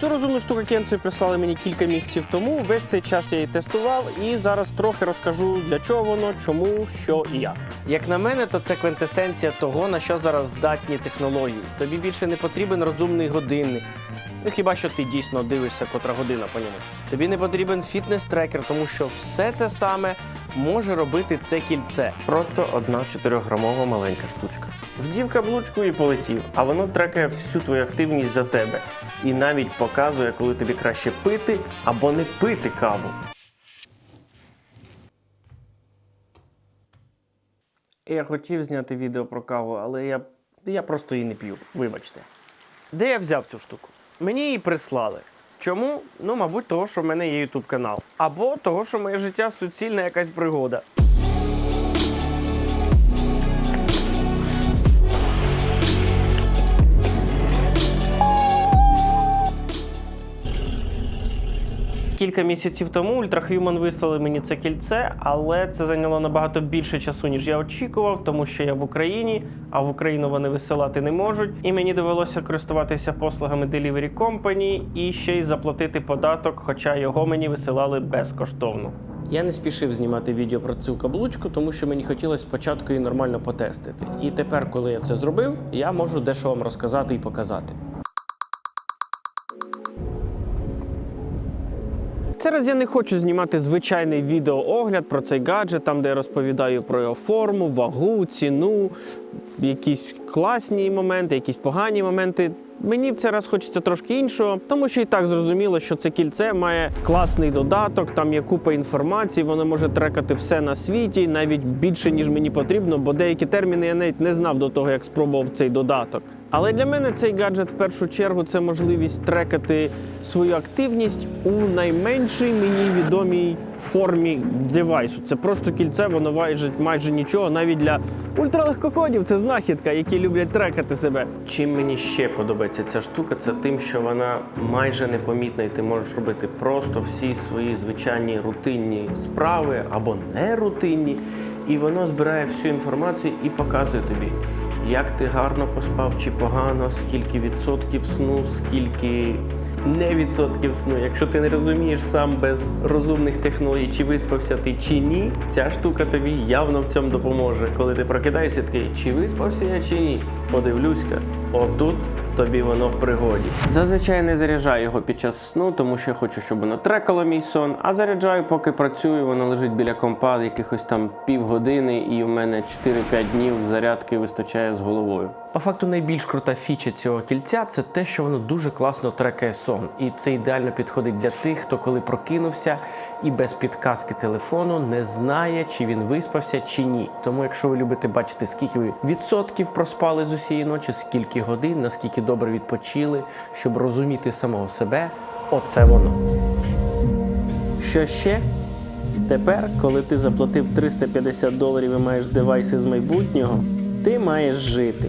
Цю розумну штукакенцію прислали мені кілька місяців тому. Весь цей час я її тестував і зараз трохи розкажу для чого воно, чому, що і як. Як на мене, то це квинтесенція того, на що зараз здатні технології. Тобі більше не потрібен розумний годинник. Ну хіба що ти дійсно дивишся, котра година по ньому. Тобі не потрібен фітнес-трекер, тому що все це саме може робити це кільце. Просто одна 4-грамова маленька штучка. Вдів каблучку і полетів, а воно трекає всю твою активність за тебе. І навіть показує, коли тобі краще пити або не пити каву. Я хотів зняти відео про каву, але я, я просто її не п'ю. Вибачте. Де я взяв цю штуку? Мені її прислали. Чому? Ну, мабуть, того, що в мене є YouTube канал. Або того, що моє життя суцільна якась пригода. Кілька місяців тому Ultrahuman вислали мені це кільце, але це зайняло набагато більше часу, ніж я очікував, тому що я в Україні, а в Україну вони висилати не можуть. І мені довелося користуватися послугами Delivery Company і ще й заплатити податок, хоча його мені висилали безкоштовно. Я не спішив знімати відео про цю каблучку, тому що мені хотілося спочатку її нормально потестити. І тепер, коли я це зробив, я можу дещо вам розказати і показати. Зараз я не хочу знімати звичайний відеоогляд про цей гаджет, там де я розповідаю про його форму, вагу, ціну, якісь класні моменти, якісь погані моменти. Мені в цей раз хочеться трошки іншого, тому що і так зрозуміло, що це кільце має класний додаток, там є купа інформації, воно може трекати все на світі, навіть більше ніж мені потрібно, бо деякі терміни я навіть не знав до того, як спробував цей додаток. Але для мене цей гаджет в першу чергу це можливість трекати свою активність у найменшій мені відомій формі девайсу. Це просто кільце, воно важить майже нічого, навіть для ультралегкоходів це знахідка, які люблять трекати себе. Чим мені ще подобається ця штука, це тим, що вона майже непомітна, і ти можеш робити просто всі свої звичайні рутинні справи або нерутинні, і воно збирає всю інформацію і показує тобі як ти гарно поспав чи погано, скільки відсотків сну, скільки не відсотків сну. Якщо ти не розумієш сам без розумних технологій, чи виспався ти чи ні, ця штука тобі явно в цьому допоможе. Коли ти прокидаєшся, такий, чи виспався я чи ні? Подивлюсь-ка, отут тобі воно в пригоді. Зазвичай не заряджаю його під час сну, тому що я хочу, щоб воно трекало мій сон. А заряджаю, поки працюю, воно лежить біля компа якихось там півгодини, і у мене 4-5 днів зарядки вистачає з головою. По факту найбільш крута фіча цього кільця це те, що воно дуже класно трекає сон. І це ідеально підходить для тих, хто коли прокинувся і без підказки телефону не знає, чи він виспався чи ні. Тому, якщо ви любите бачити, скільки ви відсотків проспали з усієї ночі, скільки годин, наскільки добре відпочили, щоб розуміти самого себе, оце воно. Що ще? Тепер, коли ти заплатив 350 доларів і маєш девайси з майбутнього, ти маєш жити.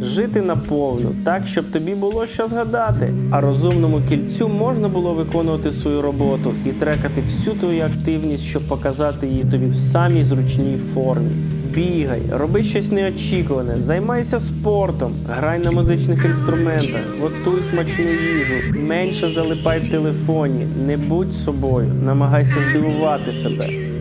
Жити наповну, так, щоб тобі було що згадати. А розумному кільцю можна було виконувати свою роботу і трекати всю твою активність, щоб показати її тобі в самій зручній формі. Бігай, роби щось неочікуване, займайся спортом, грай на музичних інструментах, готуй смачну їжу, менше залипай в телефоні, не будь собою, намагайся здивувати себе.